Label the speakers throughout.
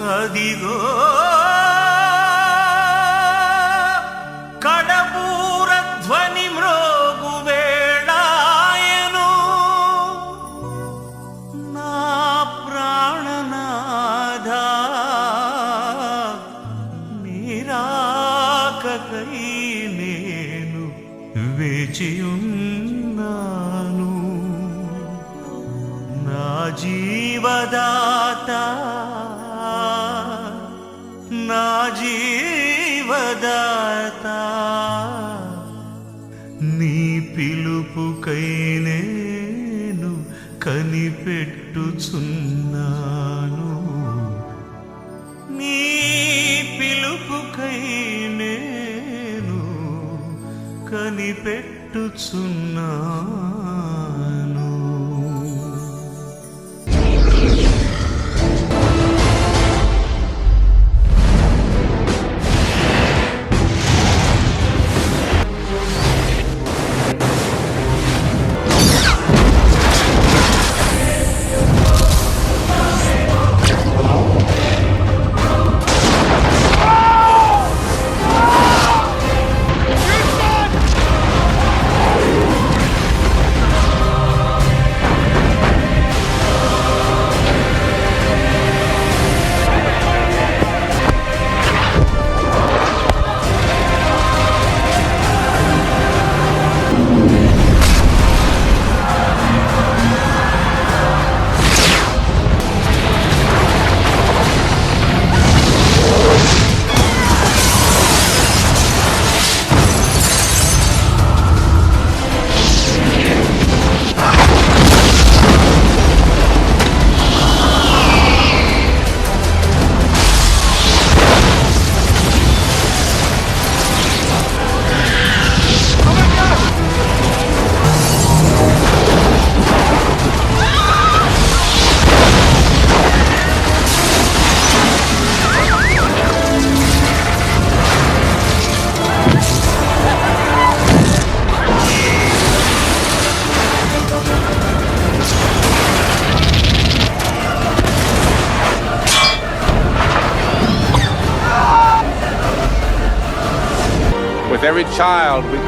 Speaker 1: 어디고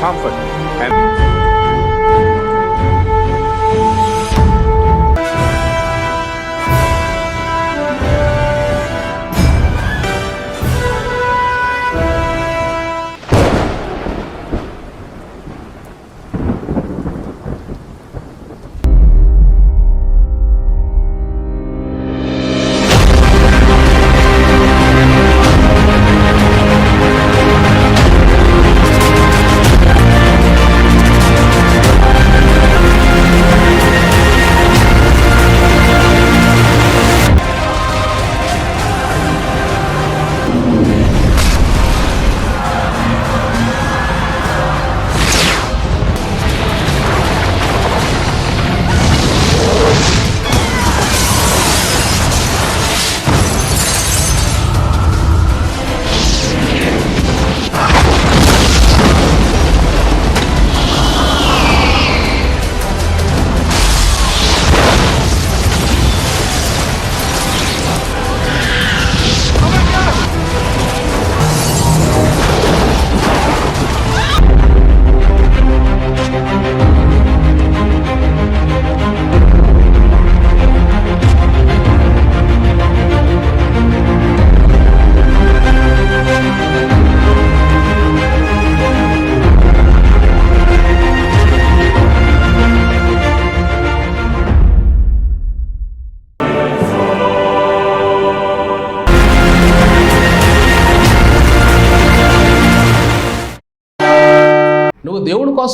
Speaker 1: comfort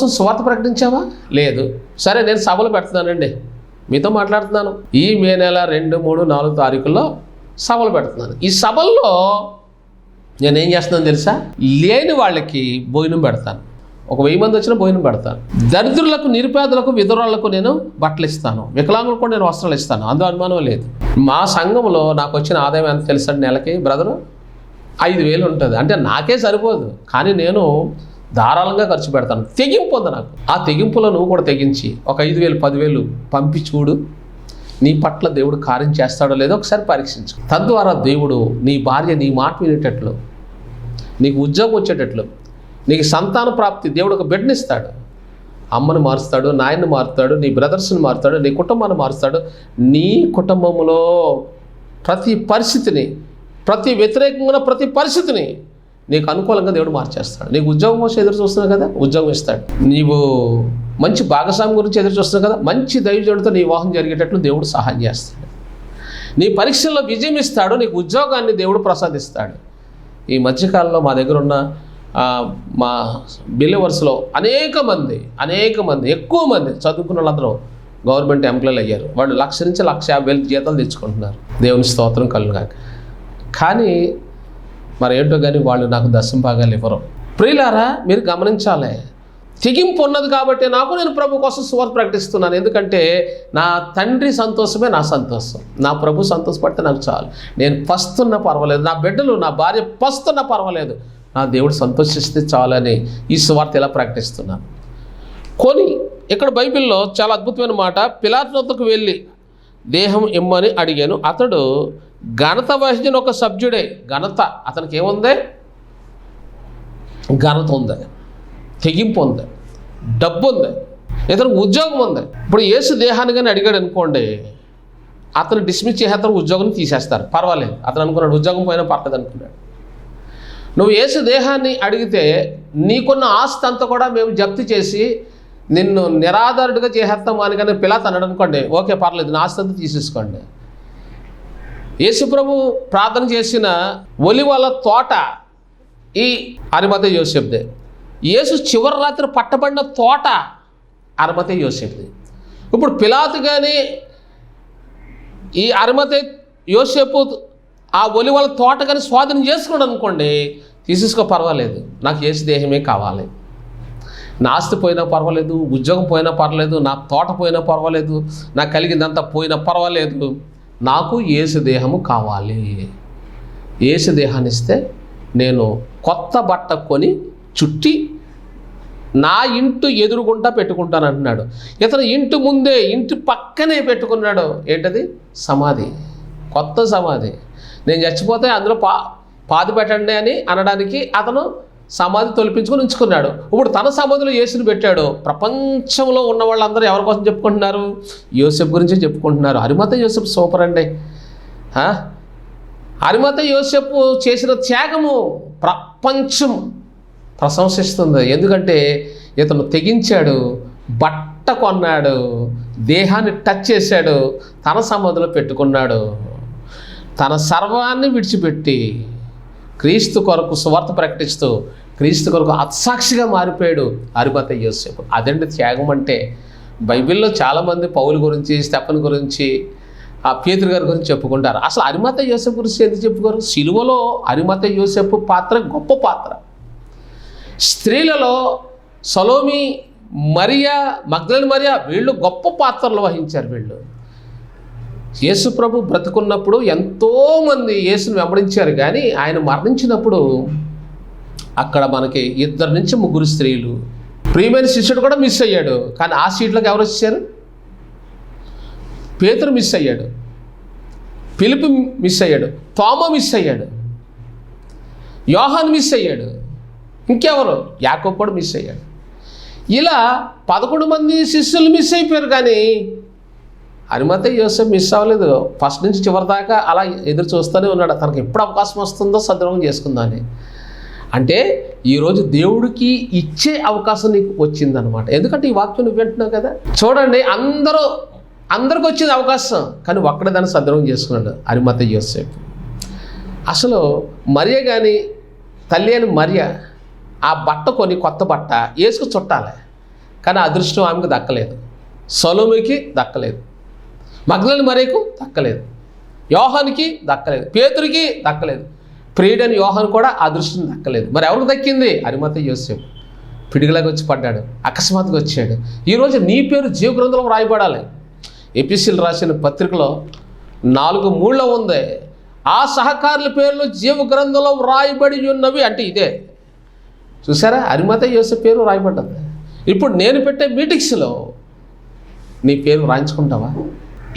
Speaker 2: కోసం స్వార్థ ప్రకటించావా? లేదు. సరే నేను సభలు పెడుతున్నానండి. మీతో మాట్లాడుతున్నాను. ఈ మే నెల రెండు మూడు నాలుగు తారీఖుల్లో సభలు పెడుతున్నాను. ఈ సభల్లో నేను ఏం చేస్తున్నాను తెలుసా? లేని వాళ్ళకి భోజనం పెడతాను. ఒక వెయ్యి మంది వచ్చిన భోజనం పెడతాను. దరిద్రులకు నిరుపేదలకు విధురాళ్ళకు నేను బట్టలు ఇస్తాను. వికలాంగులకు కూడా నేను వస్త్రాలు ఇస్తాను. అందులో అనుమానం లేదు. మా సంఘంలో నాకు వచ్చిన ఆదాయం ఎంత తెలుసండి నెలకి బ్రదరు? ఐదు వేలు ఉంటుంది. అంటే నాకే సరిపోదు. కానీ నేను ధారాళంగా ఖర్చు పెడతాను. తెగింపు ఉంది నాకు. ఆ తెగింపులో నువ్వు కూడా తెగించి ఒక ఐదు వేలు పదివేలు పంపి చూడు. నీ పట్ల దేవుడు కార్యం చేస్తాడో లేదో ఒకసారి పరీక్షించు. తద్వారా దేవుడు నీ భార్య నీ మాట వినేటట్లు నీకు ఉద్యోగం వచ్చేటట్లు నీకు సంతాన ప్రాప్తి దేవుడు ఒక బిడ్డనిస్తాడు అమ్మను మారుస్తాడు నాయన్ని మారుతాడు నీ బ్రదర్స్ని మారుతాడు నీ కుటుంబాన్ని మారుస్తాడు. నీ కుటుంబంలో ప్రతి పరిస్థితిని ప్రతి వ్యతిరేకంగా ప్రతి పరిస్థితిని నీకు అనుకూలంగా దేవుడు మార్చేస్తాడు. నీకు ఉద్యోగం కోసం ఎదురు చూస్తున్నావు కదా ఉద్యోగం ఇస్తాడు. నీవు మంచి భాగస్వామి గురించి ఎదురు చూస్తున్నావు కదా మంచి దైవజుడితో నీ వివాహం జరిగేటట్లు దేవుడు సహాయం చేస్తాడు. నీ పరీక్షల్లో విజయం ఇస్తాడు నీకు ఉద్యోగాన్ని దేవుడు ప్రసాదిస్తాడు. ఈ మధ్యకాలంలో మా దగ్గర ఉన్న మా బిలీవర్స్లో అనేక మంది అనేక మంది ఎక్కువ మంది చదువుకున్న వాళ్ళందరూ గవర్నమెంట్ ఎంప్లాయీలు అయ్యారు. వాళ్ళు లక్ష నుంచి లక్ష యాభై వేలు జీతాలు తెచ్చుకుంటున్నారు. దేవుని స్తోత్రం కలుగాక కానీ మరి ఏంటో కానీ వాళ్ళు నాకు దశం ఇవ్వరు. ప్రియులారా మీరు గమనించాలి. తెగింపు ఉన్నది కాబట్టి నాకు నేను ప్రభు కోసం సువార్త ప్రకటిస్తున్నాను. ఎందుకంటే నా తండ్రి సంతోషమే నా సంతోషం. నా ప్రభు సంతోషపడితే నాకు చాలు. నేను పస్తున్న పర్వాలేదు. నా బిడ్డలు నా భార్య పస్తున్న పర్వాలేదు. నా దేవుడు సంతోషిస్తే చాలని ఈ సువార్త ఇలా ప్రకటిస్తున్నాను. కొని ఇక్కడ బైబిల్లో చాలా అద్భుతమైన మాట పిలాతు వద్దకు వెళ్ళి దేహం ఇమ్మని అడిగాను. అతడు ఘనత వహించిన ఒక సభ్యుడే. ఘనత. అతనికి ఏముంది? ఘనత ఉంది. తెగింపు ఉంది. డబ్బు ఉంది. ఇతను ఉద్యోగం ఉంది. ఇప్పుడు ఏసు దేహాన్ని కానీ అడిగాడు అనుకోండి అతను డిస్మిస్ చేసేస్తారు ఉద్యోగం తీసేస్తారు. పర్వాలేదు. అతను అనుకున్నాడు ఉద్యోగం పోయినా పర్లేదు అనుకున్నాడు. నువ్వు ఏసు దేహాన్ని అడిగితే నీకున్న ఆస్తి అంతా కూడా మేము జప్తు చేసి నిన్ను నిరాధారుడిగా చేసేస్తాము అని కానీ పిల్లత అన్నాడు అనుకోండి ఓకే పర్లేదు. నా ఆస్తి అంతా తీసేసుకోండి. యేసుప్రభు ప్రార్థన చేసిన ఒలివల తోట ఈ అరిమతే యోసేపుదే. యేసు చివరి రాత్రి పట్టబడిన తోట అరిమతే యోసేపుది. ఇప్పుడు పిలాతు కానీ ఈ అరిమతే యోసేపు ఆ ఒలివల తోట కానీ స్వాధీనం చేసుకున్నాడు అనుకోండి తీసేసుకో పర్వాలేదు. నాకు ఏసు దేహమే కావాలి. నా ఆస్తి పోయినా పర్వాలేదు ఉద్యోగం పోయినా పర్వాలేదు నా తోట పోయినా పర్వాలేదు నాకు కలిగిందంతా పోయినా పర్వాలేదు. నాకు ఏసు దేహము కావాలి. ఏసు దేహాన్ని ఇస్తే నేను కొత్త బట్ట కొని చుట్టి నా ఇంటి ఎదురుగుండా పెట్టుకుంటాను అంటున్నాడు ఇతను ఇంటి ముందే ఇంటి పక్కనే పెట్టుకున్నాడు. ఏంటది? సమాధి. కొత్త సమాధి. నేను చచ్చిపోతే అందులో పా పాతి పెట్టండి అని అనడానికి అతను సమాధి తొలిపించుకొని ఉంచుకున్నాడు. ఇప్పుడు తన సమాధిలో యేసుని పెట్టాడు. ప్రపంచంలో ఉన్న వాళ్ళందరూ ఎవరి కోసం చెప్పుకుంటున్నారు? యోసెఫ్ గురించి చెప్పుకుంటున్నారు. హరిమత యోసెఫ్ సూపర్ అండి. హరిమత యోసెఫ్ చేసిన త్యాగము ప్రపంచం ప్రశంసిస్తుంది. ఎందుకంటే ఇతను తెగించాడు బట్ట కొన్నాడు దేహాన్ని టచ్ చేశాడు తన సమాధిలో పెట్టుకున్నాడు. తన సర్వాన్ని విడిచిపెట్టి క్రీస్తు కొరకు సువార్త ప్రకటిస్తూ క్రీస్తు కొరకు అత్సాక్షిగా మారిపోయాడు అరిమత యోసేపు. అదండి త్యాగం అంటే. బైబిల్లో చాలామంది పౌలు గురించి స్టెఫన్ గురించి ఆ పేతురు గారి గురించి చెప్పుకుంటారు. అసలు అరిమత యోసేపు గురించి ఎందుకు చెప్పుకోరు? సిలువలో అరిమత యోసేపు పాత్ర గొప్ప పాత్ర. స్త్రీలలో సలోమి మరియా మగ్దలని మరియా వీళ్ళు గొప్ప పాత్రలు వహించారు వీళ్ళు. యేసుప్రభు బ్రతుకున్నప్పుడు ఎంతోమంది యేసును వెంబడించారు కానీ ఆయన మరణించినప్పుడు అక్కడ మనకి ఇద్దరు నుంచి ముగ్గురు స్త్రీలు. ప్రియమైన శిష్యుడు కూడా మిస్ అయ్యాడు కానీ ఆ సీట్లోకి ఎవరు వచ్చారు? పేతురు మిస్ అయ్యాడు పిలుపు మిస్ అయ్యాడు తోమ మిస్ అయ్యాడు యోహాన్ మిస్ అయ్యాడు ఇంకెవరు? యాకోబ్ కూడా మిస్ అయ్యాడు. ఇలా పదకొండు మంది శిష్యులు మిస్ అయిపోయారు కానీ హనుమత యోసేపు మిస్ అవ్వలేదు. ఫస్ట్ నుంచి చివరి దాకా అలా ఎదురు చూస్తూనే ఉన్నాడు. తనకు ఎప్పుడు అవకాశం వస్తుందో సద్వినియోగం చేసుకుందామని. అంటే ఈరోజు దేవుడికి ఇచ్చే అవకాశం నీకు వచ్చిందనమాట ఎందుకంటే ఈ వాక్యం నువ్వు వింటున్నావు కదా? చూడండి అందరూ అందరికి వచ్చింది అవకాశం కానీ ఒక్కడే దాన్ని సద్వినియోగం చేసుకున్నాడు. హరిమత యోసేపు. అసలు మరియ కానీ తల్లి అని మరియ ఆ బట్ట కొని కొత్త బట్ట వేసుకు చుట్టాలి. కానీ అదృష్టం ఆమెకు దక్కలేదు. సొలోమికి దక్కలేదు. మగ్నని మరేకు? దక్కలేదు. యోహానికి దక్కలేదు. పేతురికి దక్కలేదు. ప్రియుడని యోహాన్ కూడా ఆ దృష్టిని దక్కలేదు. మరి ఎవరికి దక్కింది? అరిమత యోసేపు. పిడుగులాగా వచ్చి పడ్డాడు. అకస్మాత్తుగా వచ్చాడు. ఈరోజు నీ పేరు జీవ గ్రంథంలో రాయబడాలి ఎపిసిల్ రాసిన పత్రికలో నాలుగు మూళ్ళ ఉంది. ఆ సహకారుల పేర్లు జీవ గ్రంథంలో వ్రాయబడి ఉన్నవి అంటే ఇదే. చూసారా? అరిమత యోసేపు పేరు రాయబడ్డది ఇప్పుడు నేను పెట్టే మీటింగ్స్లో నీ పేరు రాయించుకుంటావా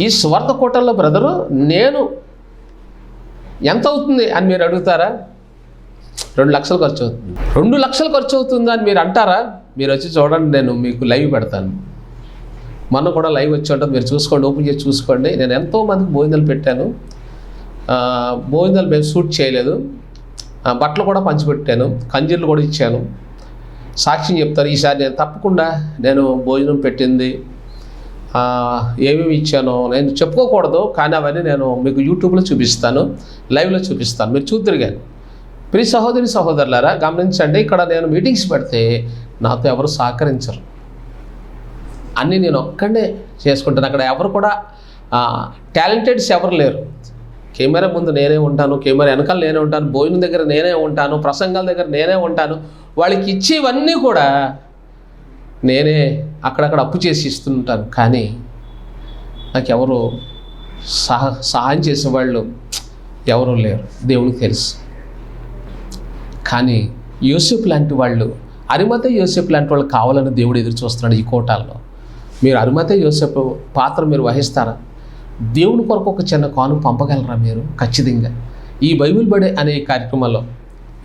Speaker 2: ఈ స్వార్థ కోటల్లో బ్రదరు నేను ఎంత అవుతుంది అని మీరు అడుగుతారా? రెండు లక్షలు ఖర్చు అవుతుంది. రెండు లక్షలు ఖర్చు అవుతుందా అని మీరు అంటారా? మీరు వచ్చి చూడండి నేను మీకు లైవ్ పెడతాను. మొన్న కూడా లైవ్ వచ్చి ఉంటుంది. మీరు చూసుకోండి ఓపెన్ చేసి చూసుకోండి. నేను ఎంతో మందికి భోజనాలు పెట్టాను. భోజనాలు మేము షూట్ చేయలేదు. బట్టలు కూడా పంచిపెట్టాను. కంజీర్లు కూడా ఇచ్చాను. సాక్ష్యం చెప్తారు. ఈసారి నేను తప్పకుండా నేను భోజనం పెట్టింది. ఏమేమి ఇచ్చానో నేను చెప్పుకోకూడదు కానీ అవన్నీ నేను మీకు యూట్యూబ్లో చూపిస్తాను లైవ్లో చూపిస్తాను మీరు చూద్దరు కానీ ప్రియ సహోదరి సహోదరులారా గమనించండి ఇక్కడ నేను మీటింగ్స్ పెడితే నాతో ఎవరు సహకరించరు. అన్నీ నేను ఒక్కడే చేసుకుంటాను. అక్కడ ఎవరు కూడా టాలెంటెడ్స్ ఎవరు లేరు. కెమెరా ముందు నేనే ఉంటాను కెమెరా వెనకాల నేనే ఉంటాను భోజనం దగ్గర నేనే ఉంటాను ప్రసంగాల దగ్గర నేనే ఉంటాను. వాళ్ళకి ఇచ్చేవన్నీ కూడా నేనే అక్కడక్కడ అప్పు చేసి ఇస్తుంటాను. కానీ నాకెవరు సహ సహాయం చేసేవాళ్ళు ఎవరు లేరు. దేవునికి తెలుసు. కానీ యూసెఫ్ లాంటి వాళ్ళు అరిమత యూసెఫ్ లాంటి వాళ్ళు కావాలని దేవుడు ఎదురు చూస్తున్నాడు ఈ కోటాల్లో. మీరు అరిమత యూసెఫ్ పాత్ర మీరు వహిస్తారా? దేవుని కొరకు ఒక చిన్న కాను పంపగలరా మీరు? ఖచ్చితంగా. ఈ బైబిల్ బడే అనే కార్యక్రమంలో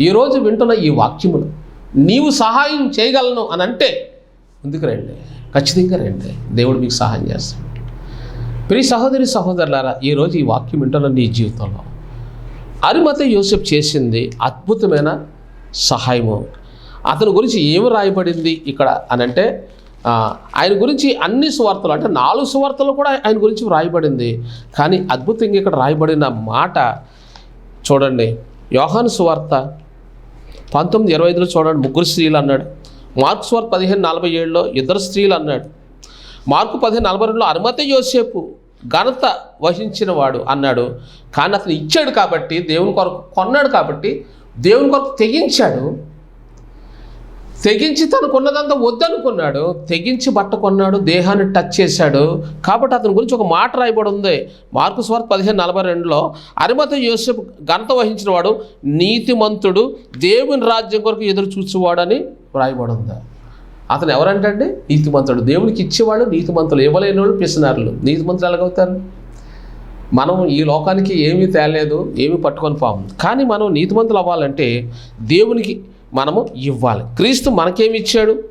Speaker 2: ఈరోజు వింటున్న ఈ వాక్యమును నీవు సహాయం చేయగలను అని అంటే ముందుకు రండి. ఖచ్చితంగా రండి. దేవుడు మీకు సహాయం చేస్తాడు. ప్రియ సహోదరి సహోదరులారా ఈరోజు ఈ వాక్యం వింటున్న నీ జీవితంలో అరిమత యోసెఫ్ చేసింది అద్భుతమైన సహాయము. అతని గురించి ఏమి రాయబడింది ఇక్కడ అని అంటే ఆయన గురించి అన్ని సువార్తలు అంటే నాలుగు సువార్తలు కూడా ఆయన గురించి రాయబడింది. కానీ అద్భుతంగా ఇక్కడ రాయబడిన మాట చూడండి. యోహాను సువార్త పంతొమ్మిది ఇరవై ఐదులో చూడండి. ముగ్గురు స్త్రీలు అన్నాడు. మార్క్స్ వార్త పదిహేను నలభై ఏడులో ఇద్దరు స్త్రీలు అన్నాడు. మార్కు పదిహేను నలభై రెండులో అనుమతి యోసేపు ఘనత వహించిన వాడు అన్నాడు. కానీ అతను ఇచ్చాడు కాబట్టి దేవుని కొరకు కొన్నాడు కాబట్టి దేవుని కొరకు తెగించాడు. తెగించి తనకున్నదంతా వద్దనుకున్నాడు. తెగించి బట్ట కొన్నాడు దేహాన్ని టచ్ చేశాడు. కాబట్టి అతని గురించి ఒక మాట రాయబడి ఉంది. మార్కు స్వార్త పదిహేను నలభై రెండులో అరిమత యోసేపు ఘనత వహించిన వాడు నీతిమంతుడు దేవుని రాజ్యం కొరకు ఎదురు చూసేవాడని రాయబడి ఉంది. అతను ఎవరంటే నీతిమంతుడు. దేవునికి ఇచ్చేవాడు నీతిమంతులు. ఇవ్వలేని వాళ్ళు పిసినారులు. నీతిమంతులు ఎలాగవుతారు మనం ఈ లోకానికి ఏమీ తేలేదు ఏమీ పట్టుకొని పాము. కానీ మనం నీతిమంతులు అవ్వాలంటే దేవునికి మనము ఇవ్వాలి. క్రీస్తు మనకేమి ఇచ్చాడు?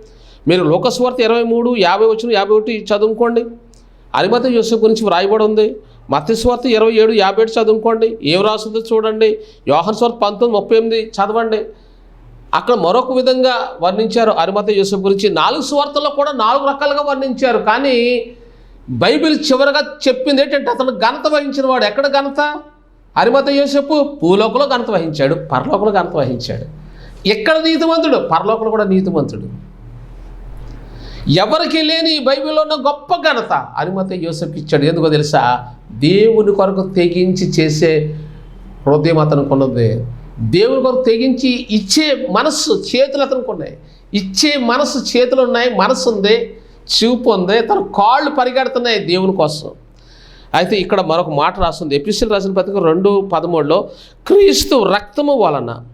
Speaker 2: మీరు లోకస్వార్త ఇరవై మూడు యాభై వచ్చిన యాభై ఒకటి చదువుకోండి. అరిమత యోసేపు గురించి వ్రాయబడి ఉంది. మత్స్వార్త ఇరవై ఏడు యాభై ఏడు చదువుకోండి. ఏం రాసిందో చూడండి. యోహన్ స్వార్త పంతొమ్మిది ముప్పై ఎనిమిది చదవండి. అక్కడ మరొక విధంగా వర్ణించారు అరిమత యూసఫ్ గురించి. నాలుగు స్వార్థల్లో కూడా నాలుగు రకాలుగా వర్ణించారు. కానీ బైబిల్ చివరగా చెప్పింది ఏంటంటే అతను ఘనత వహించిన వాడు ఎక్కడ ఘనత? అరిమత యూసఫ్ భూలోకంలో ఘనత వహించాడు పరలోకంలో ఘనత వహించాడు. ఎక్కడ నీతిమంతుడు? పరలోకలు కూడా నీతిమంతుడు. ఎవరికి లేని ఈ బైబిల్లో ఉన్న గొప్ప ఘనత? అనుమతి యోసెఫ్ ఇచ్చాడు. ఎందుకో తెలుసా? దేవుని కొరకు తెగించి చేసే హృదయం అతనికి ఉన్నది. దేవుని కొరకు తెగించి ఇచ్చే మనస్సు చేతులు అతనికి ఉన్నాయి. ఇచ్చే మనస్సు చేతులు ఉన్నాయి మనసు ఉంది చూపు ఉంది తన కాళ్ళు పరిగెడుతున్నాయి దేవుని కోసం. అయితే ఇక్కడ మరొక మాట రాస్తుంది. ఎపిసిల్ రాసిన పత్రిక రెండు పదమూడులో క్రీస్తు రక్తము వలన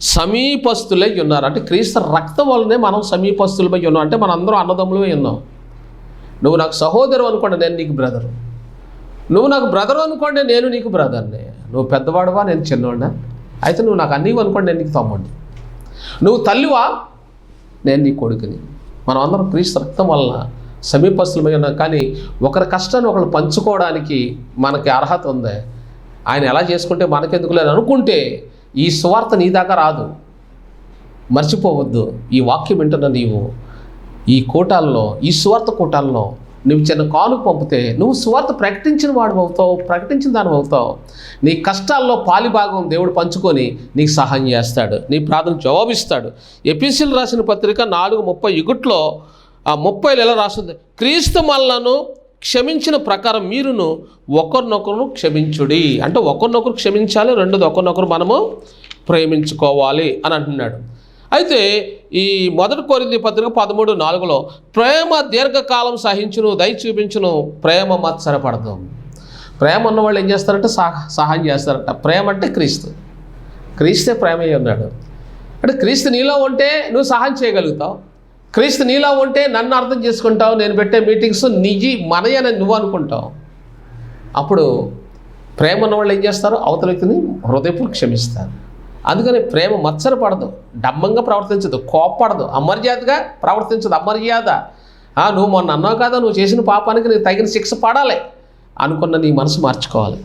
Speaker 2: సమీపస్తులై ఉన్నారు. అంటే క్రీస్తు రక్తం వల్లనే మనం సమీపస్తులమై ఉన్నాం. అంటే మన అందరం అన్నదమ్ములమై ఉన్నాం. నువ్వు నాకు సహోదరు అనుకోండి నేను నీకు బ్రదరు. నువ్వు నాకు బ్రదర్ అనుకోండి నేను నీకు బ్రదర్ని నువ్వు పెద్దవాడువా నేను చిన్నవాడినా అయితే నువ్వు నాకు అన్నీ అనుకోండి నేను నీకు తమ్ముడిని. నువ్వు తల్లివా నేను నీ కొడుకుని. మనం అందరం క్రీస్తు రక్తం వలన సమీపస్తులమై ఉన్నాం. కానీ ఒకరి కష్టాన్ని ఒకరు పంచుకోవడానికి మనకి అర్హత ఉంది. ఆయన ఎలా చేసుకుంటే మనకెందుకు లేదు అనుకుంటే ఈ స్వార్థ నీ దాకా రాదు. మర్చిపోవద్దు. ఈ వాక్యం వింటున్న నీవు ఈ కోటాల్లో ఈ సువార్త కోటాల్లో నువ్వు చిన్న కాలు పంపితే నువ్వు సువార్త ప్రకటించిన వాడు అవుతావు ప్రకటించిన దాని అవుతావు. నీ కష్టాల్లో పాలిభాగం దేవుడు పంచుకొని నీకు సహాయం చేస్తాడు. నీ ప్రార్థన జవాబిస్తాడు. ఎపిసిల్ రాసిన పత్రిక నాలుగు ముప్పై ఇగుట్లో ఆ ముప్పైలు ఎలా రాస్తుంది క్రీస్తు మల్లను క్షమించిన ప్రకారం మీరును ఒకరినొకరు క్షమించుడి. అంటే ఒకరినొకరు క్షమించాలి రెండోది ఒకరినొకరు మనము ప్రేమించుకోవాలి అని అంటున్నాడు. అయితే ఈ మొదటి కోరింది పత్రిక పదమూడు నాలుగులో ప్రేమ దీర్ఘకాలం సహించును దయ చూపించును ప్రేమ మత్సరపడదు ప్రేమ ఉన్న వాళ్ళు ఏం చేస్తారంటే సహ సహాయం చేస్తారంట. ప్రేమ అంటే క్రీస్తు. క్రీస్తే ప్రేమయ్య ఉన్నాడు అంటే క్రీస్తు నీలో ఉంటే నువ్వు సహాయం చేయగలుగుతావు. క్రీస్తు నీలా ఉంటే నన్ను అర్థం చేసుకుంటావు నేను పెట్టే మీటింగ్స్ నిజి మనయని నువ్వు అనుకుంటావు. అప్పుడు ప్రేమ ఉన్న వాళ్ళు ఏం చేస్తారు? అవతల వ్యక్తిని హృదయపూర్వక క్షమిస్తారు. అందుకని ప్రేమ మచ్చర పడదు డమ్మంగా ప్రవర్తించదు కోప్పడదు అమర్యాదగా ప్రవర్తించదు అమర్యాద. ఆ, నువ్వు మొన్న అన్నావు కదా నువ్వు చేసిన పాపానికి నీకు తగిన శిక్ష పడాలి అనుకున్న నీ మనసు మార్చుకోవాలి.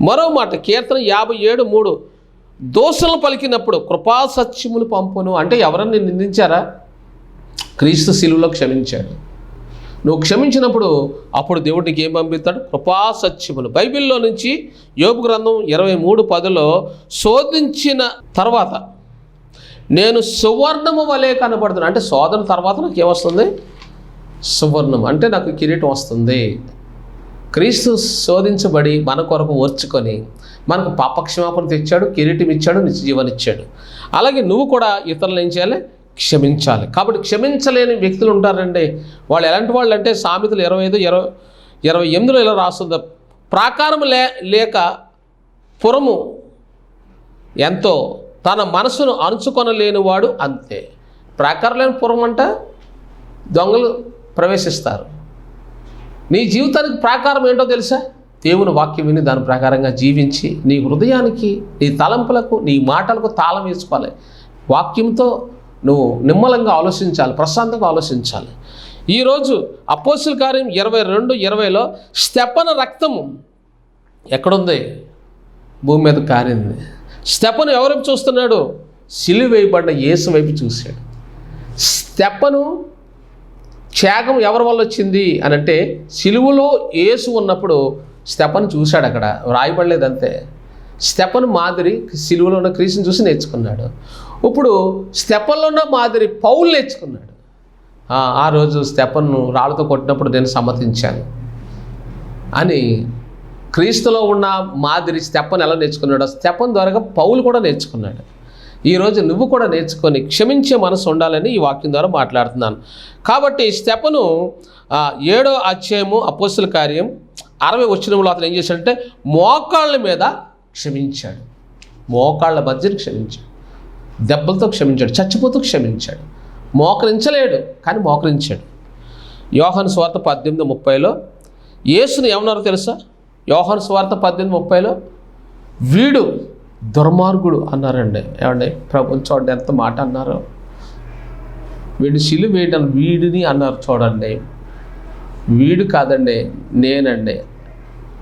Speaker 2: మరో మాట కీర్తన యాభై ఏడు మూడు దోషలు పలికినప్పుడు కృపాసత్యములు పంపును. అంటే ఎవరన్నా నిందించారా? క్రీస్తు శిలువలో క్షమించాడు. నువ్వు క్షమించినప్పుడు అప్పుడు దేవుడికి ఏం పంపిస్తాడు? కృపాసత్యములు బైబిల్లో నుంచి యోపు గ్రంథం ఇరవై మూడు పదిలో శోధించిన తర్వాత నేను సువర్ణము వలె కనబడుతున్నాను అంటే శోధన తర్వాత నాకు ఏమొస్తుంది? సువర్ణం అంటే నాకు కిరీటం వస్తుంది. క్రీస్తు శోధించబడి మన కొరకు ఓర్చుకొని మనకు పాపక్షమాపణ తెచ్చాడు కిరీటం ఇచ్చాడు నిత్య జీవనిచ్చాడు. అలాగే నువ్వు కూడా ఇతరులు ఏం చేయాలి? క్షమించాలి. కాబట్టి క్షమించలేని వ్యక్తులు ఉంటారండి. వాళ్ళు ఎలాంటి వాళ్ళు అంటే సామెతలు ఇరవై ఐదు ఇరవై ఇరవై ఎనిమిదిలో ఇలా రాస్తుంది. ప్రాకారం లే లేక పురము ఎంతో తన మనసును అణుచుకొనలేనివాడు అంతే. ప్రాకారం లేని పురం అంటే దొంగలు ప్రవేశిస్తారు. నీ జీవితానికి ప్రాకారం ఏంటో తెలుసా? దేవుని వాక్యం విని దాని ప్రకారంగా జీవించి నీ హృదయానికి నీ తలంపులకు నీ మాటలకు తాళం వేసుకోవాలి. వాక్యంతో నువ్వు నిమ్మలంగా ఆలోచించాలి ప్రశాంతంగా ఆలోచించాలి. ఈరోజు అపోసిల్ కార్యం ఇరవై రెండు ఇరవైలో స్టెపన రక్తము ఎక్కడుంది? భూమి మీద కారింది. స్టెపను ఎవరైపు చూస్తున్నాడు? సిలువ వేయబడ్డ యేసు వైపు చూశాడు. స్టెపను త్యాగం ఎవరి వల్ల వచ్చింది అని అంటే సిలువలో యేసు ఉన్నప్పుడు స్టెపను చూశాడు అక్కడ రాయబడలేదు స్టెపను మాదిరి సిలువలో ఉన్న క్రీస్తుని చూసి నేర్చుకున్నాడు. ఇప్పుడు స్టెపన్లో ఉన్న మాదిరి పౌలు నేర్చుకున్నాడు. ఆ, రోజు స్టెపన్ను రాళ్ళతో కొట్టినప్పుడు నేను సమ్మతించాను. అని క్రీస్తులో ఉన్న మాదిరి స్టెపన్ ఎలా నేర్చుకున్నాడో స్టెపన్ ద్వారా పౌలు కూడా నేర్చుకున్నాడు. ఈరోజు నువ్వు కూడా నేర్చుకొని క్షమించే మనసు ఉండాలని ఈ వాక్యం ద్వారా మాట్లాడుతున్నాను. కాబట్టి స్టెపను ఏడో అధ్యాయము అపోస్తుల కార్యం అరవై వచ్చినంలో అతను ఏం చేశాడంటే మోకాళ్ళ మీద క్షమించాడు. మోకాళ్ళ మధ్యన క్షమించాడు. దెబ్బలతో క్షమించాడు చచ్చిపోతూ క్షమించాడు. మోకరించలేడు కానీ మోకరించాడు. యోహాను స్వార్థ పద్దెనిమిది ముప్పైలో యేసుని ఏమన్నారో తెలుసా? యోహాను స్వార్థ పద్దెనిమిది ముప్పైలో వీడు దుర్మార్గుడు అన్నారండి. ఏమండి? ప్రభుని చూడండి ఎంత మాట అన్నారు. వీడు శిలు వేయడం వీడిని అన్నారు చూడండి. వీడు కాదండి నేనండి.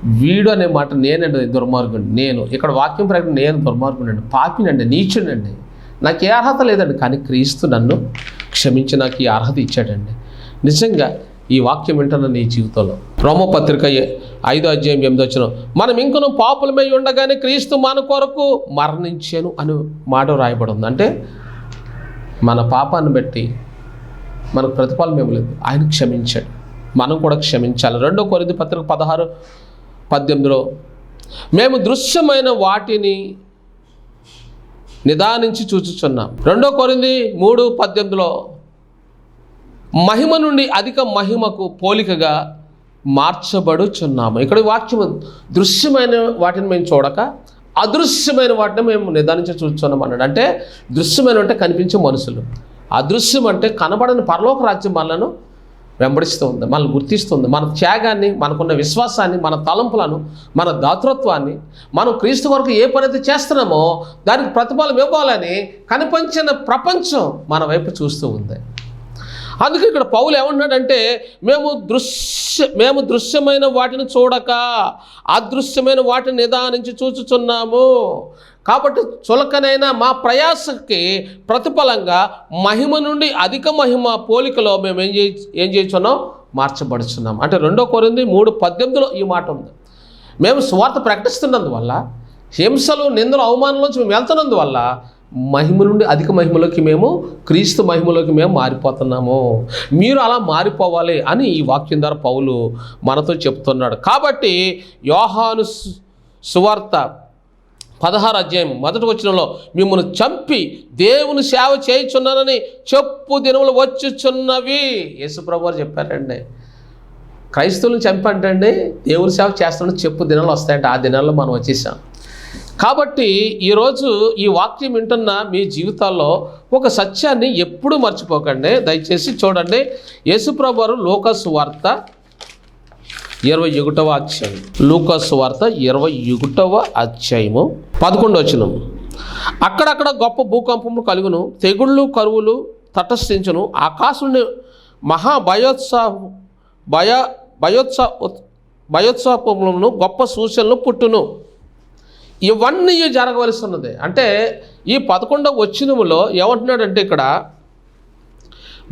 Speaker 2: వీడు అనే మాట నేనండి దుర్మార్గుడు. నేను. ఇక్కడ వాక్యం ప్రకారం నేను దుర్మార్గుడు అండి పాపినండి నీచుడండి. నాకు ఏ అర్హత లేదండి కానీ క్రీస్తు నన్ను క్షమించి నాకు ఈ అర్హత ఇచ్చాడండి. నిజంగా ఈ వాక్యం వింటున్న నీ జీవితంలో రోమపత్రిక ఐదో అధ్యాయం ఎనిమిది వచ్చిన మనం ఇంకను పాపులమై ఉండగానే క్రీస్తు మన కొరకు మరణించాను అని మాట రాయబడి ఉంది. అంటే మన పాపాన్ని బట్టి మనకు ప్రతిఫలం ఇవ్వలేదు ఆయన క్షమించాడు. మనం కూడా క్షమించాలి. రెండో కొరింది పత్రిక పదహారు పద్దెనిమిదిలో మేము దృశ్యమైన వాటిని నిదానించి చూచుచున్నాం. రెండో కొరింది మూడు పద్దెనిమిదిలో మహిమ నుండి అధిక మహిమకు పోలికగా మార్చబడుచున్నాము. ఇక్కడ వాక్యం దృశ్యమైన వాటిని మేము చూడక అదృశ్యమైన వాటిని మేము నిదానించి చూస్తున్నాం అన్నాడు. అంటే దృశ్యమైన అంటే కనిపించే మనుషులు. అదృశ్యం అంటే కనబడని పరలోక రాజ్యం మనలను వెంబడిస్తుంది మనల్ని గుర్తిస్తుంది మన త్యాగాన్ని మనకున్న విశ్వాసాన్ని మన తలంపులను మన దాతృత్వాన్ని మనం క్రీస్తు వరకు ఏ పని అయితే చేస్తున్నామో దానికి ప్రతిఫలం ఇవ్వాలని కనిపించిన ప్రపంచం మన వైపు చూస్తూ ఉంది. అందుకే ఇక్కడ పౌలు ఏమంటున్నాడంటే మేము దృశ్య మేము దృశ్యమైన వాటిని చూడక అదృశ్యమైన వాటిని నిదానించి చూచుచున్నాము. కాబట్టి చులకనైన మా ప్రయాసకి ప్రతిఫలంగా మహిమ నుండి అధిక మహిమ పోలికలో మేము ఏం చేయి ఏం చేస్తున్నాం మార్చబడుచున్నాం. అంటే రెండో కొరింది మూడు పద్దెనిమిదిలో ఈ మాట ఉంది. మేము స్వార్థ ప్రకటిస్తున్నందువల్ల హింసలు నిందలు అవమానంలోంచి మేము వెళ్తున్నందువల్ల మహిమ నుండి అధిక మహిమలోకి మేము క్రీస్తు మహిమలోకి మేము మారిపోతున్నాము. మీరు అలా మారిపోవాలి అని ఈ వాక్యం ద్వారా పౌలు మనతో చెప్తున్నాడు. కాబట్టి యోహాను సువార్త పదహారు అధ్యాయం మొదటి వచనంలో మిమ్మల్ని చంపి దేవుని సేవ చేయుచున్నానని చెప్పు దినములు వచ్చుచున్నవి. యేసుప్రభు వారు చెప్పారండి. క్రైస్తవులను చంపంటండి దేవుని సేవ చేస్తున్న చెప్పు దినాలు వస్తాయంటే. ఆ దినాల్లో మనం వచ్చేసాం. కాబట్టి ఈరోజు ఈ వాక్యం వింటున్న మీ జీవితాల్లో ఒక సత్యాన్ని ఎప్పుడూ మర్చిపోకండి. దయచేసి చూడండి. యేసుప్రభు వారు లోకస్ వార్త ఇరవై ఒకటవ అధ్యాయం. లూకస్ వార్త ఇరవై ఒకటవ అధ్యాయము. పదకొండు వచనం. అక్కడక్కడ గొప్ప భూకంపములు కలుగును. తెగుళ్ళు కరువులు తటస్థించును. ఆకాశుని మహా భయోత్సాహ భయ భయోత్సా భయోత్సాహములను గొప్ప సూచనలు పుట్టును. ఇవన్నీ జరగవలసి ఉన్నది అంటే ఈ పదకొండవ వచ్చినములో ఏమంటున్నాడంటే ఇక్కడ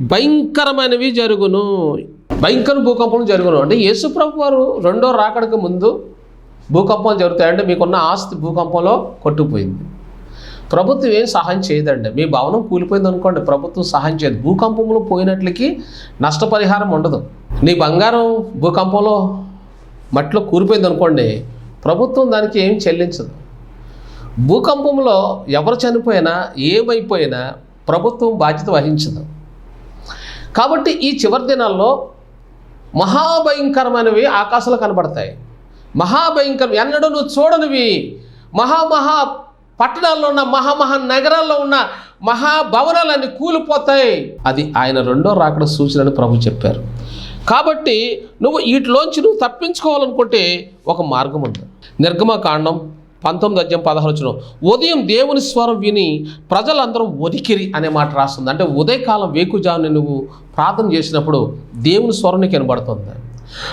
Speaker 2: భయంకరమైనవి జరుగును. భయంకర భూకంపం జరుగును. అంటే యేసుప్రభు వారు రెండో రాకడకు ముందు భూకంపాలు జరుగుతాయంటే మీకున్న ఆస్తి భూకంపంలో కొట్టుకుపోయింది. ప్రభుత్వం ఏం సహాయం చేయదండి. మీ భవనం కూలిపోయింది అనుకోండి ప్రభుత్వం సహాయం చేయదు. భూకంపంలో పోయినట్లకి నష్టపరిహారం ఉండదు. నీ బంగారం భూకంపంలో మట్టిలో కూలిపోయింది అనుకోండి ప్రభుత్వం దానికి ఏం చెల్లించదు. భూకంపంలో ఎవరు చనిపోయినా ఏమైపోయినా ప్రభుత్వం బాధ్యత వహించదు. కాబట్టి ఈ చివరి దినాల్లో మహాభయంకరమైనవి ఆకాశంలో కనబడతాయి. మహాభయంకరం ఎన్నడూ నువ్వు చూడనివి. మహామహా పట్టణాల్లో ఉన్న మహామహా నగరాల్లో ఉన్న మహాభవనాలన్నీ కూలిపోతాయి. అది ఆయన రెండో రాకడ సూచనని ప్రభు చెప్పారు. కాబట్టి నువ్వు వీటిలోంచి నువ్వు తప్పించుకోవాలనుకుంటే ఒక మార్గం ఉంది. నిర్గమకాండం పంతొమ్మిది అధ్యాయం పదహారు వచ్చిన ఉదయం దేవుని స్వరం విని ప్రజలందరూ ఒదికిరి అనే మాట రాస్తుంది. అంటే ఉదయకాలం వేకుజాముని నువ్వు ప్రార్థన చేసినప్పుడు దేవుని స్వరం నీకు వినబడుతుంది.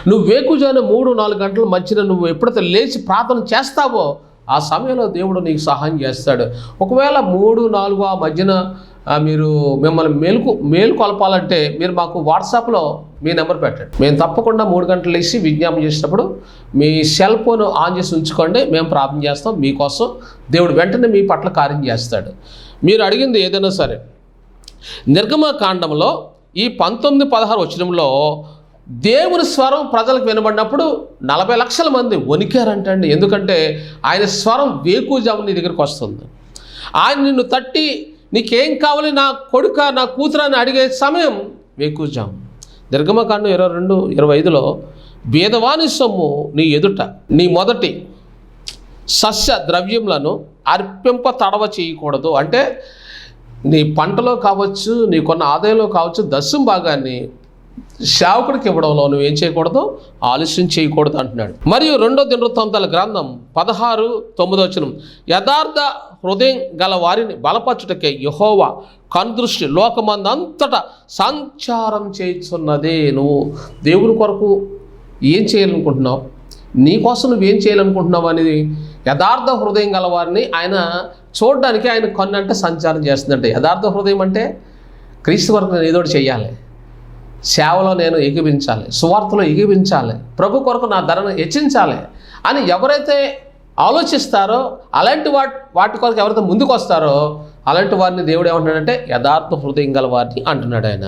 Speaker 2: నువ్వు వేకుజాను మూడు నాలుగు గంటల మధ్యన నువ్వు ఎప్పుడైతే లేచి ప్రార్థన చేస్తావో ఆ సమయంలో దేవుడు నీకు సహాయం చేస్తాడు. ఒకవేళ మూడు నాలుగు ఆ మధ్యన మీరు మిమ్మల్ని మేలుకు మేలుకొలపాలంటే మీరు మాకు వాట్సాప్లో మీ నెంబర్ పెట్టండి. మేము తప్పకుండా మూడు గంటలు వేసి విజ్ఞాపన చేసినప్పుడు మీ సెల్ ఫోన్ ఆన్ చేసి ఉంచుకోండి. మేము ప్రార్థన చేస్తాం. మీకోసం దేవుడు వెంటనే మీ పట్ల కార్యం చేస్తాడు. మీరు అడిగింది ఏదైనా సరే నిర్గమకాండంలో ఈ పంతొమ్మిది పదహారు వచనంలో దేవుని స్వరం ప్రజలకు వినబడినప్పుడు నలభై లక్షల మంది వణికారంటండి. ఎందుకంటే ఆయన స్వరం వేకుజాము నీ దగ్గరకు వస్తుంది. ఆయన నిన్ను తట్టి నీకేం కావాలి నా కొడుక నా కూతురని అడిగే సమయం వేకుజాము నిర్గమకాండం ఇరవై రెండు ఇరవై ఐదులో భేదవాని సొమ్ము నీ ఎదుట నీ మొదటి సస్య ద్రవ్యములను అర్పింప తడవ చేయకూడదు. అంటే నీ పంటలో కావచ్చు నీకున్న ఆదాయంలో కావచ్చు దశం భాగాన్ని సేవకుడికి ఇవ్వడంలో నువ్వు ఏం చేయకూడదు? ఆలస్యం చేయకూడదు అంటున్నాడు. మరియు రెండో దినవృత్తాంతాల గ్రంథం పదహారు తొమ్మిదో వచనం. యథార్థ హృదయం గల వారిని బలపరచుటకే యహోవా కనుదృష్టి లోకమందంతటా సంచారం చేస్తున్నదే నువ్వు దేవుని కొరకు ఏం చేయాలనుకుంటున్నావు? నీకోసం నువ్వేం చేయాలనుకుంటున్నావు అనేది యథార్థ హృదయం గల వారిని ఆయన చూడడానికి ఆయన కన్ను అంటే సంచారం చేస్తుందంటే. యథార్థ హృదయం అంటే క్రీస్తు వరకు నేను ఏదో చేయాలి. సేవలో నేను ఎగిపించాలి సువార్తలో ఎగిపించాలి ప్రభు కొరకు నా ధరను హెచ్చించాలి అని ఎవరైతే ఆలోచిస్తారో అలాంటి వాటి వాటి కొరకు ఎవరైతే ముందుకు వస్తారో అలాంటి వారిని దేవుడు ఏమంటున్నాడంటే యథార్థ హృదయం గల వారిని అంటున్నాడు ఆయన.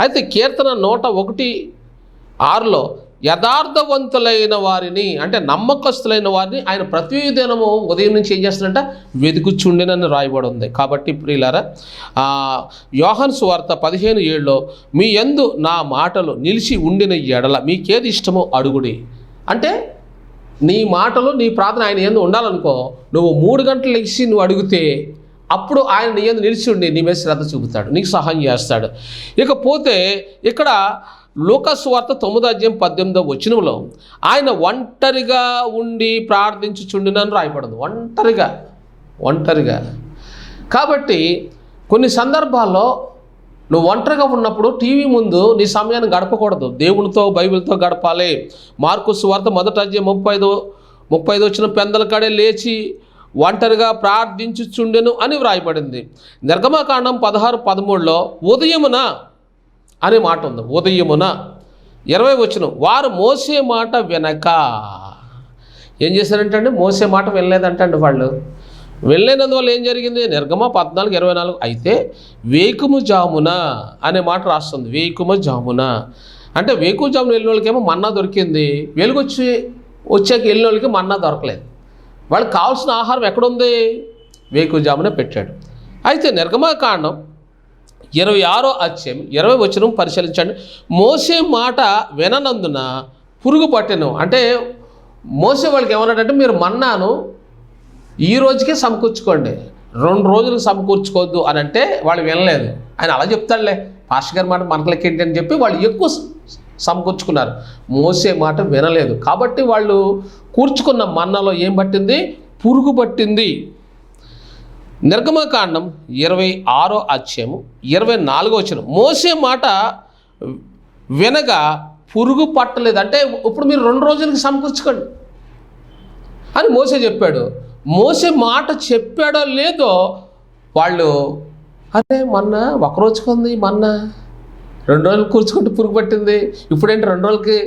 Speaker 2: అయితే కీర్తన నూట ఒకటి ఆరులో యథార్థవంతులైన వారిని అంటే నమ్మకస్తులైన వారిని ఆయన ప్రతిదినము ఉదయం నుంచి ఏం చేస్తున్నట వెతుకుచుండెనని రాయబడి ఉంది. కాబట్టి ప్రియులారా యోహన్ సువార్త పదిహేను ఏళ్ళలో మీ ఎందు నా మాటలు నిలిచి ఉండిన ఎడల మీకేది ఇష్టమో అడుగుడి. అంటే నీ మాటలు నీ ప్రార్థన ఆయన ఎందు ఉండాలనుకో నువ్వు మూడు గంటలు లెగిసి నువ్వు అడిగితే అప్పుడు ఆయన నీ ఎందు నిలిచి ఉండి నీ మీద శ్రద్ధ చూపుతాడు నీకు సహాయం చేస్తాడు. ఇకపోతే ఇక్కడ లూకస్ వార్త తొమ్మిదో అధ్యాయం పద్దెనిమిదో వచనంలో ఆయన ఒంటరిగా ఉండి ప్రార్థించుచుండినని రాయబడదు. ఒంటరిగా ఒంటరిగా. కాబట్టి కొన్ని సందర్భాల్లో నువ్వు ఒంటరిగా ఉన్నప్పుడు టీవీ ముందు నీ సమయాన్ని గడపకూడదు. దేవునితో బైబిల్తో గడపాలి. మార్కు సువార్త మొదట అధ్యాయం ముప్పై ఐదు ముప్పై ఐదు వచ్చిన పెందల కాడే లేచి ఒంటరిగా ప్రార్థించుచుండెను అని వ్రాయబడింది. నిర్గమకాండం పదహారు పదమూడులో ఉదయమున అనే మాట ఉంది. ఉదయమున ఇరవై వచ్చిన వారు మోసే మాట వినక. ఏం చేశారంటే మోసే మాట వినలేదంటండి వాళ్ళు. వెళ్ళలేనందువల్ల ఏం జరిగింది? నిర్గమ పద్నాలుగు ఇరవై నాలుగు. అయితే వేకుము జామున అనే మాట రాస్తుంది. వేకుమ జామున. అంటే వేకుము జామున వెళ్ళిన వాళ్ళకేమో మన్నా దొరికింది. వెలుగొచ్చి వచ్చాక వెళ్ళిన వాళ్ళకి మన్నా దొరకలేదు. వాళ్ళకి కావాల్సిన ఆహారం ఎక్కడుంది వేకుము జామున పెట్టాడు. అయితే నిర్గమకాండం ఇరవై ఆరో అధ్యాయం ఇరవై వచనం పరిశీలించండి. మోసే మాట విననందున పురుగు పట్టెను. అంటే మోసే వాళ్ళకి ఏమన్నాడంటే మీరు మన్నాను ఈ రోజుకే సమకూర్చుకోండి. రెండు రోజులు సమకూర్చుకోవద్దు అని అంటే వాళ్ళు వినలేదు. ఆయన అలా చెప్తాడులే. పాస్టర్ గారి మాట మనకలకేంటి అని చెప్పి వాళ్ళు ఎక్కువ సమకూర్చుకున్నారు. మోసే మాట వినలేదు. కాబట్టి వాళ్ళు కూర్చుకున్న మన్నలో ఏం పట్టింది? పురుగు పట్టింది. నిర్గమకాండం ఇరవై ఆరో అధ్యాయము ఇరవై నాలుగో వచ్చిన మోసే మాట వినగా పురుగు పట్టలేదు అంటే ఇప్పుడు మీరు రెండు రోజులకి సమకూర్చుకోండి. అని మోసే చెప్పాడు. మోసే మాట చెప్పాడో లేదో వాళ్ళు అరే మొన్న ఒక రోజుకుంది మొన్న రెండు రోజులు కూర్చుకుంటే పురుగు పట్టింది. ఇప్పుడేంటి రెండు రోజులకి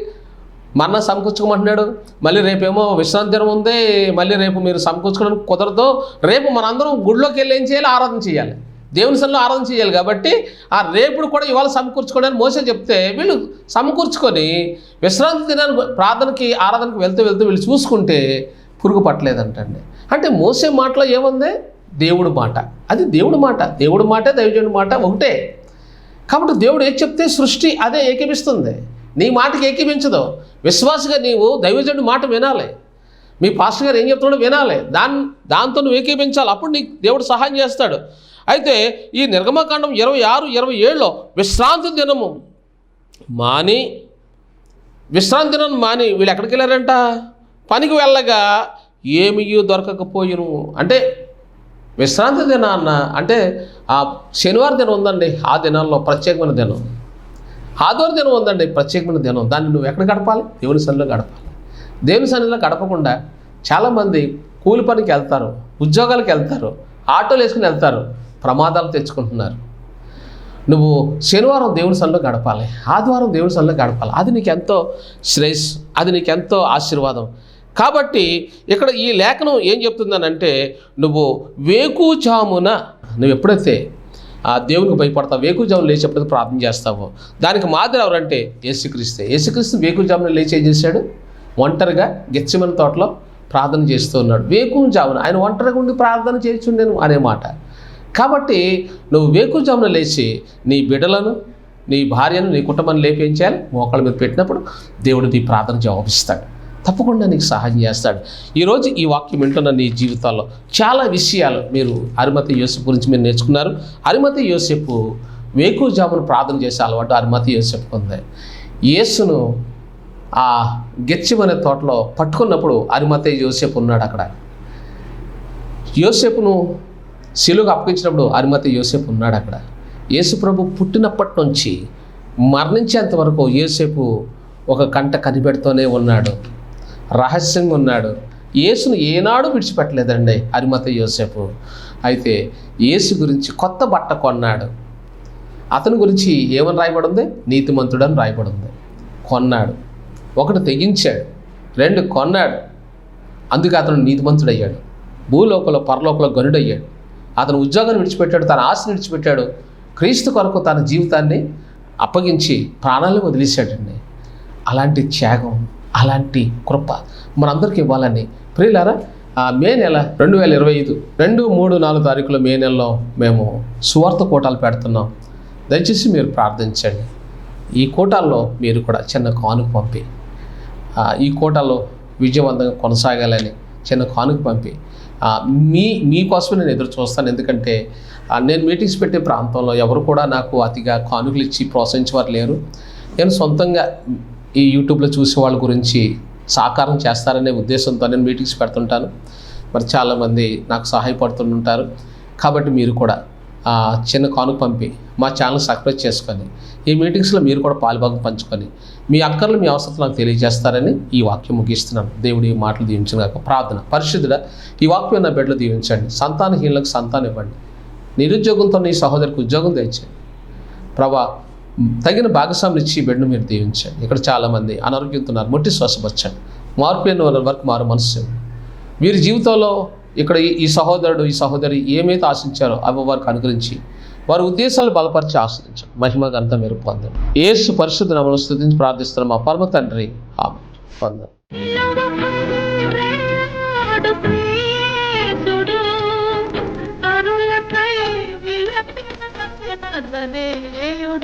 Speaker 2: మన్న సమకూర్చుకోమంటున్నాడు. మళ్ళీ రేపేమో విశ్రాంతి దినం ఉంది. మళ్ళీ రేపు మీరు సమకూర్చుకోవడానికి కుదరదు. రేపు మనందరం గుడిలోకి వెళ్ళి ఏం చేయాలి? ఆరాధన చేయాలి. దేవుని సన్నిలో ఆరాధన చేయాలి కాబట్టి ఆ రేపుడు కూడా ఇవాళ సమకూర్చుకోవడానికి మోసే చెప్తే వీళ్ళు సమకూర్చుకొని విశ్రాంతి దినానికి ప్రార్థనకి ఆరాధనకి వెళ్తూ వెళ్తూ వీళ్ళు చూసుకుంటే పురుగు పట్టలేదంటండి. అంటే మోసే మాటలో ఏముంది? దేవుడు మాట. అది దేవుడు మాట. దేవుడు మాటే దైవజనుడి మాట ఒకటే. కాబట్టి దేవుడు ఏది చెప్తే సృష్టి అదే ఏకీపిస్తుంది. నీ మాటకి ఏకీపించదు విశ్వాసగా నీవు దైవజనుడి మాట వినాలి. మీ పాస్టర్ గారు ఏం చెప్తున్నాడో వినాలి. దాని దాంతో నువ్వు ఏకీపించాలి అప్పుడు నీకు దేవుడు సహాయం చేస్తాడు. అయితే ఈ నిర్గమకాండం ఇరవై ఆరు ఇరవై ఏడులో విశ్రాంతి దినము మాని విశ్రాంతి దినం మాని వీళ్ళు ఎక్కడికి వెళ్ళారంట? పనికి వెళ్ళగా ఏమీ దొరకకపోయిను. అంటే విశ్రాంతి దినాన్న అంటే ఆ శనివారం దినం ఉందండి. ఆ దినాల్లో ప్రత్యేకమైన దినం. ఆదోర దినం ఉందండి ప్రత్యేకమైన దినం. దాన్ని నువ్వు ఎక్కడ గడపాలి? దేవుని సన్నిలో గడపాలి. దేవుని సన్నిలో గడపకుండా చాలామంది కూలి పనికి వెళ్తారు ఉద్యోగాలకు వెళ్తారు ఆటోలు వేసుకుని వెళ్తారు ప్రమాదాలు తెచ్చుకుంటున్నారు. నువ్వు శనివారం దేవుని సన్నిలో గడపాలి ఆదివారం దేవుని సన్నిలో గడపాలి. అది నీకు ఎంతో శ్రేయస్ అది నీకు ఎంతో ఆశీర్వాదం. కాబట్టి ఇక్కడ ఈ లేఖనం ఏం చెప్తుందనంటే నువ్వు వేకుజామున నువ్వు ఎప్పుడైతే ఆ దేవునికి భయపడతావు. వేకుజాములు లేచేప్పుడు ప్రార్థన చేస్తావు. దానికి మాదిరి ఎవరంటే యేసుక్రీస్తే. యేసుక్రీస్తు వేకుజామున లేచి ఏం చేశాడు? ఒంటరిగా గెచ్చమని తోటలో ప్రార్థన చేస్తూ ఉన్నాడు. వేకుజామున ఆయన ఒంటరిగా ఉండి ప్రార్థన చేస్తుండేను అనే మాట. కాబట్టి నువ్వు వేకుజామున లేచి నీ బిడ్డలను నీ భార్యను నీ కుటుంబాన్ని లేపేయించాలి మోకాళ్ళ మీద పెట్టినప్పుడు దేవుడు నీ ప్రార్థన జవాబిస్తాడు. తప్పకుండా నీకు సహాయం చేస్తాడు. ఈరోజు ఈ వాక్యం వింటున్న నీ జీవితాల్లో చాలా విషయాలు మీరు అరిమతి యోసేపు గురించి మీరు నేర్చుకున్నారు. అరిమతి యోసేపు వేకుజామున ప్రార్థన చేసే అలవాటు అరిమతి యోసేపుకు ఉంది. యేసును ఆ గెచ్చిమనే తోటలో పట్టుకున్నప్పుడు అరిమతే యోసేపు ఉన్నాడు అక్కడ. యోసేపును శిలుగా అప్పగించినప్పుడు అరిమతి యోసేపు ఉన్నాడు అక్కడ. యేసు ప్రభు పుట్టినప్పటి నుంచి మరణించేంత వరకు యోసేపు ఒక కంట కనిపెడుతూనే ఉన్నాడు. రహస్యంగా ఉన్నాడు. యేసును ఏనాడు విడిచిపెట్టలేదండి అరిమత యోసేపు. అయితే యేసు గురించి కొత్త బట్ట కొన్నాడు. అతని గురించి ఏమని రాయబడింది? నీతిమంతుడని రాయబడి ఉంది కొన్నాడు. ఒకటి తెగించాడు. రెండు కొన్నాడు. అందుకే అతను నీతిమంతుడయ్యాడు. భూలోకంలో పరలోకంలో గనుడయ్యాడు. అతను ఉద్యోగాన్ని విడిచిపెట్టాడు తన ఆశను విడిచిపెట్టాడు. క్రీస్తు కొరకు తన జీవితాన్ని అప్పగించి ప్రాణాలను వదిలేశాడండి. అలాంటి త్యాగం అలాంటి కృప మనందరికీ ఇవ్వాలని ప్రియులారా మే నెల రెండు వేల ఇరవై ఐదు రెండు మూడు నాలుగు తారీఖుల మే నెలలో మేము సువార్త కోటాలు పెడుతున్నాం. దయచేసి మీరు ప్రార్థించండి. ఈ కోటాల్లో మీరు కూడా చిన్న కానుక పంపి ఈ కోటాలో విజయవంతంగా కొనసాగాలని చిన్న కానుక పంపి మీ మీకోసమే నేను ఎదురు చూస్తాను. ఎందుకంటే నేను మీటింగ్స్ పెట్టే ప్రాంతంలో ఎవరు కూడా నాకు అతిగా కానుకలు ఇచ్చి ప్రోత్సహించేవారు లేరు. నేను సొంతంగా ఈ యూట్యూబ్లో చూసే వాళ్ళ గురించి సాకారం చేస్తారనే ఉద్దేశంతో నేను మీటింగ్స్ పెడుతుంటాను. మరి చాలామంది నాకు సహాయపడుతుంటారు కాబట్టి మీరు కూడా చిన్న కానుక పంపి మా ఛానల్ సబ్స్క్రైబ్ చేసుకొని ఈ మీటింగ్స్లో మీరు కూడా పాలుభాగం పంచుకొని మీ అక్కర్లు మీ అవసరం నాకు తెలియజేస్తారని ఈ వాక్యం ముగిస్తున్నాను. దేవుడి మాటలు దీవించిన కాక ప్రార్థన. పరిశుద్ధుడ ఈ వాక్యం నా బిడ్డలు దీవించండి. సంతానహీనులకు సంతానం ఇవ్వండి. నిరుద్యోగంతో నీ సహోదరికి ఉద్యోగం తెచ్చండి ప్రభా తగిన భాగస్వామిని ఇచ్చి ఈ బిడ్డను మీరు దీవించండి. ఇక్కడ చాలామంది అనారోగ్యంతో ఉన్నారు. మొట్టి శ్వాసపరచండి. మార్పు లేని వాళ్ళ వరకు మారు మనసు వీరి జీవితంలో ఇక్కడ ఈ- ఈ సహోదరుడు ఈ సహోదరి ఏమైతే ఆశించారో అవి వారికి అనుగ్రహించి వారి ఉద్దేశాలు బలపరిచి ఆశ్రయించండి మహిమ గంత మీరు పొందండి. ఏసు పరిశుద్ధ నమను స్థుతించి ప్రార్థిస్తున్న. మా పరమ తండ్రి. ఆమె పొందండి.
Speaker 3: نه يو